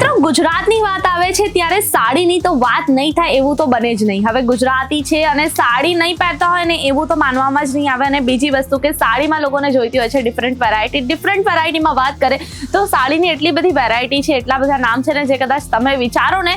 મિત્રો, ગુજરાતની વાત આવે છે ત્યારે સાડીની તો વાત નહીં થાય, એવું તો બને જ નહીં. હવે ગુજરાતી છે અને સાડી નહીં પહેરતા હોય ને એવું તો માનવામાં જ નહીં આવે. અને બીજી વસ્તુ કે સાડીમાં લોકોને જોઈતી હોય છે ડિફરન્ટ વેરાયટી ડિફરન્ટ વેરાયટીમાં વાત કરે તો સાડીની એટલી બધી વેરાયટી છે, એટલા બધા નામ છે ને જે કદાચ તમે વિચારો ને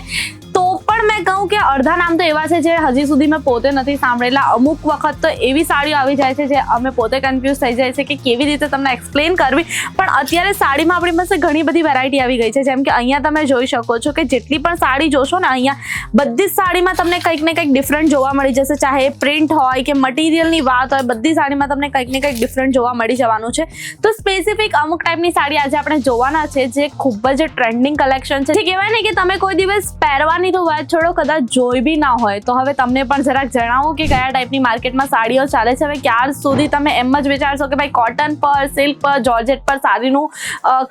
પણ મેં કહું કે અડધા નામ તો એવા છે જે હજી સુધી મેં પોતે નથી સાંભળેલા. અમુક વખત તો એવી સાડીઓ આવી જાય છે જે અમે પોતે કન્ફ્યુઝ થઈ જાય છે કે કેવી રીતે તમને એક્સપ્લેન કરવી. પણ અત્યારે સાડીમાં આપણી પાસે ઘણી બધી વેરાયટી આવી ગઈ છે. જેમ કે અહીંયા તમે જોઈ શકો છો કે જેટલી પણ સાડી જોશો ને અહીંયા, બધી જ સાડીમાં તમને કંઈક ને કંઈક ડિફરન્ટ જોવા મળી જશે. ચાહે પ્રિન્ટ હોય કે મટીરિયલની વાત હોય, બધી સાડીમાં તમને કંઈક ને કંઈક ડિફરન્ટ જોવા મળી જવાનું છે. તો સ્પેસિફિક અમુક ટાઈપની સાડી આજે આપણે જોવાના છે જે ખૂબ જ ટ્રેન્ડિંગ કલેક્શન છે. કહેવાય ને કે તમે કોઈ દિવસ પહેરવાની તો વાત છોડો કદાચ જોઈ બી ના હોય, તો હવે તમને પણ જરાક જણાવો કે કયા ટાઈપની માર્કેટમાં સાડીઓ ચાલે છે? હવે ક્યાર સુધી તમે એમ જ વિચારશો કે ભાઈ કોટન પર સિલ્ક પર જોર્જેટ પર સાડીનું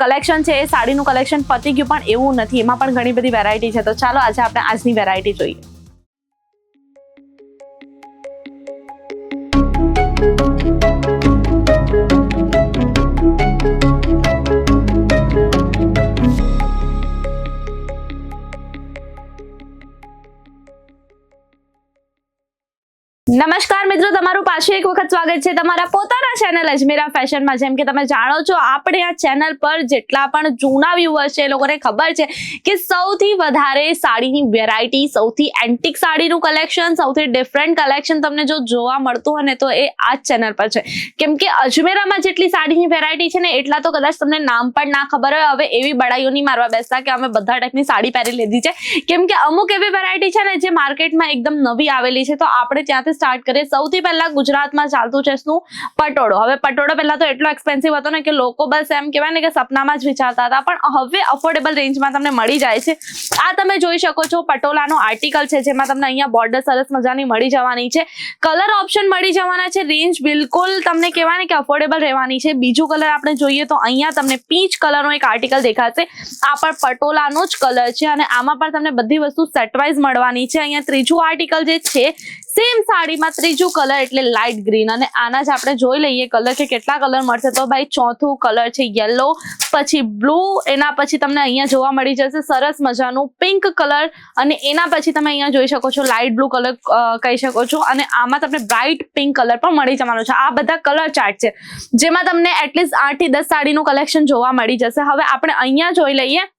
કલેક્શન છે, એ સાડીનું કલેક્શન પતી ગયું પણ એવું નથી. એમાં પણ ઘણી બધી વેરાયટી છે. તો ચાલો આજે આપણે આજની વેરાયટી જોઈએ. નમસ્કાર મિત્રો, તમારું પાછું એક વખત સ્વાગત છે તમારા પોતાના ચેનલ અજમેરા ફેશનમાં. જેમ કે તમે જાણો છો, આપણે આ ચેનલ પર જેટલા પણ જૂના વ્યુઅર્સ છે એ લોકોને ખબર છે કે સૌથી વધારે સાડીની વેરાયટી સૌથી એન્ટિક સાડીનું કલેક્શન સૌથી ડિફરન્ટ કલેક્શન તમને જો જોવા મળતું હોય ને તો એ આ જ ચેનલ પર છે. કેમ કે અજમેરામાં જેટલી સાડીની વેરાયટી છે ને, એટલા તો કદાચ તમને નામ પણ ના ખબર હોય. હવે એવી બડાઈઓ નહીં મારવા બેસતા કે અમે બધા ટાઈપની સાડી પહેરી લીધી છે. કેમ કે અમુક એવી વેરાયટી છે ને, જે માર્કેટમાં એકદમ નવી આવેલી છે, તો આપણે ત્યાંથી સ્ટાર્ટ કરીએ. સૌથી પહેલા ગુજરાતમાં ચાલતું છે શું? પટોળો. હવે પટોળો પહેલા તો એટલો એક્સપેન્સિવ હતો ને કે લોકો બસ એમ કહેવાય ને કે સપનામાં જ વિચારતા હતા. પણ હવે અફોર્ડેબલ રેન્જમાં તમને મળી જાય છે. આ તમે જોઈ શકો છો પટોલાનો આર્ટિકલ છે, જેમાં તમને અહીંયા બોર્ડર સરસ મજાની મળી જવાની છે. કલર ઓપ્શન મળી જવાના છે. રેન્જ બિલકુલ તમને કહેવાય ને કે અફોર્ડેબલ રહેવાની છે. બીજું કલર આપણે જોઈએ તો અહીંયા તમને પીચ કલરનો એક આર્ટિકલ દેખાશે. આ પણ પટોલાનો જ કલર છે અને આમાં પણ તમને બધી વસ્તુ સેટવાઇઝ મળવાની છે. અહીંયા ત્રીજું આર્ટિકલ જે છે સેમ સાડીમાં ત્રીજું કલર એટલે લાઇટ ગ્રીન અને આના જ આપણે જોઈ લઈએ કલર કે કેટલા કલર મળશે. તો ભાઈ ચોથું કલર છે યલો પછી બ્લુ એના પછી તમને અહીંયા જોવા મળી જશે સરસ મજાનું પિંક કલર અને એના પછી તમે અહીંયા જોઈ શકો છો લાઇટ બ્લુ કલર કહી શકો છો. અને આમાં તમને બ્રાઇટ પિંક કલર પણ મળી જવાનો છે. આ બધા કલર ચાર્ટ છે. જેમાં તમને એટલીસ્ટ આઠથી દસ સાડીનું કલેક્શન જોવા મળી જશે. હવે આપણે અહીંયા જોઈ લઈએ.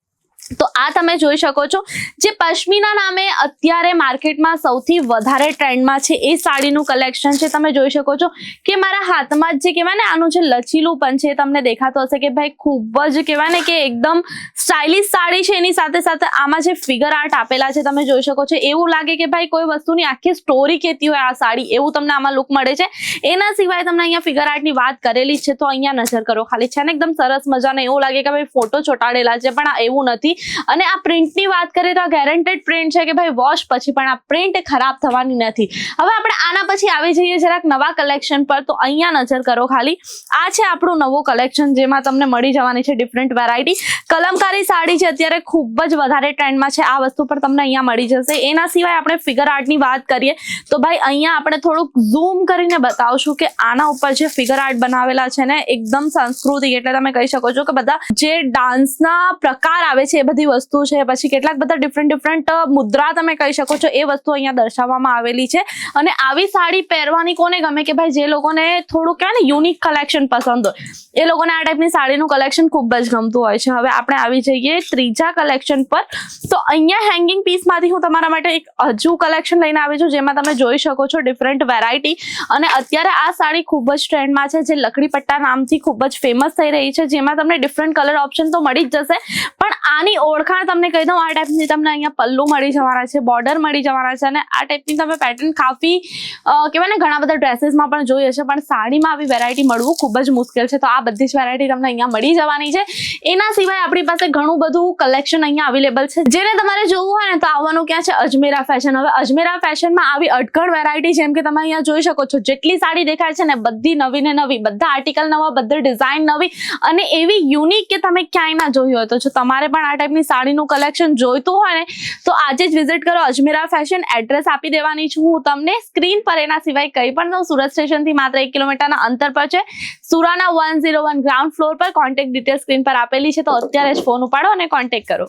તો આ તમે જોઈ શકો છો. જે પશ્મિના નામે અત્યારે માર્કેટમાં સૌથી વધારે ટ્રેન્ડમાં છે એ સાડીનું કલેક્શન છે. તમે જોઈ શકો છો કે મારા હાથમાં જ કહેવાય ને, આનું જે લચીલુંપન છે એ તમને દેખાતું હશે કે ભાઈ ખૂબ જ કહેવાય ને કે એકદમ સ્ટાઇલિશ સાડી છે. એની સાથે સાથે આમાં જે ફિગર આર્ટ આપેલા છે તમે જોઈ શકો છો. એવું લાગે કે ભાઈ કોઈ વસ્તુની આખી સ્ટોરી કહેતી હોય આ સાડી. એવું તમને આમાં લુક મળે છે. એના સિવાય તમને અહીંયા ફિગર આર્ટની વાત કરેલી છે તો અહીંયા નજર કરો. ખાલી છે ને એકદમ સરસ મજાને એવું લાગે કે ભાઈ ફોટો ચોટાડેલા છે પણ આ એવું નથી. અને આ પ્રિન્ટની વાત કરીએ તો આ ગેરંટેડ પ્રિન્ટ છે કે ભાઈ વોશ પછી પણ આ પ્રિન્ટ ખરાબ થવાની નથી. હવે આપણે આના પછી આવી જઈએ જરાક નવા કલેક્શન પર, તો અહીંયા નજર કરો ખાલી. આ છે આપણું નવું કલેક્શન જેમાં તમને મળી જવાની છે ડિફરન્ટ વેરાયટી કલમકારી સાડી છે, અત્યારે ખૂબ જ વધારે ટ્રેન્ડમાં છે. આ વસ્તુ પર તમને અહીંયા મળી જશે. એના સિવાય આપણે ફિગર આર્ટની વાત કરીએ, તો ભાઈ અહીંયા આપણે થોડુંક ઝૂમ કરીને બતાવશું કે આના ઉપર જે ફિગર આર્ટ બનાવેલા છે ને, એકદમ સાંસ્કૃતિક એટલે તમે કહી શકો છો કે બધા જે ડાન્સના પ્રકાર આવે છે, એ બધી વસ્તુ છે, પછી કેટલાક બધા ડિફરન્ટ ડિફરન્ટ મુદ્રા તમે કહી શકો છો, એ વસ્તુ અહીંયા દર્શાવવામાં આવેલી છે. અને આવી સાડી પહેરવાની કોને ગમે કે ભાઈ જે લોકોને થોડું કહેવાય ને યુનિક કલેક્શન પસંદ હોય, એ લોકોને આ ટાઈપની સાડીનું કલેક્શન ખૂબ જ ગમતું હોય છે. હવે આપણે આવી જઈએ ત્રીજા કલેક્શન પર. તો અહીંયા હેંગિંગ પીસમાંથી હું તમારા માટે એક હજુ કલેક્શન લઈને આવી છું, જેમાં તમે જોઈ શકો છો ડિફરન્ટ વેરાયટી અને અત્યારે આ સાડી ખૂબ જ ટ્રેન્ડમાં છે, જે લકડી પટ્ટા નામથી ખૂબ જ ફેમસ થઈ રહી છે, જેમાં તમને ડિફરન્ટ કલર ઓપ્શન તો મળી જ જશે. પણ આની ઓળખાણ તમને કહી દઉં, આ ટાઈપની તમને અહીંયા પલ્લુ મળી જવાના છે બોર્ડર મળી જવાના છે અને આ ટાઈપની તમે પેટર્ન કાફી કહેવાય ને, ઘણા બધા ડ્રેસીસમાં પણ જોઈ હશે, પણ સાડીમાં આવી વેરાયટી મળવું ખૂબ જ મુશ્કેલ છે. તો આ બધી જ વેરાયટી તમને અહીંયા મળી જવાની છે. એના સિવાય આપણી પાસે ઘણું બધું કલેક્શન અહીંયા અવેલેબલ છે. જેને તમારે જોવું હોય ને, તો આવવાનું ક્યાં છે? અજમેરા ફેશન હવે અજમેરા ફેશનમાં આવી અટકળ વેરાયટી જેમ કે તમે અહીંયા જોઈ શકો છો. જેટલી સાડી દેખાય છે ને, બધી નવી ને નવી, બધા આર્ટિકલ નવા, બધી ડિઝાઇન નવી અને એવી યુનિક કે તમે ક્યાંય ના જોયું હોય. તો જો તમારે પણ આ ટાઈપની સાડીનું કલેક્શન જોઈતું હોય ને, તો આજે જ વિઝિટ કરો અજમેરા ફેશન એડ્રેસ આપી દેવાની છું હું તમને. સ્ક્રીન પર એના સિવાય કંઈ પણ દઉં સુરત સ્ટેશનથી માત્ર એક કિલોમીટરના અંતર પર છે. Surana one zero one ground floor પર કોન્ટેક્ટ ડિટેલ સ્ક્રીન પર આપેલી છે, તો અત્યારે જ ફોન ઉપાડો અને કોન્ટેક્ટ કરો.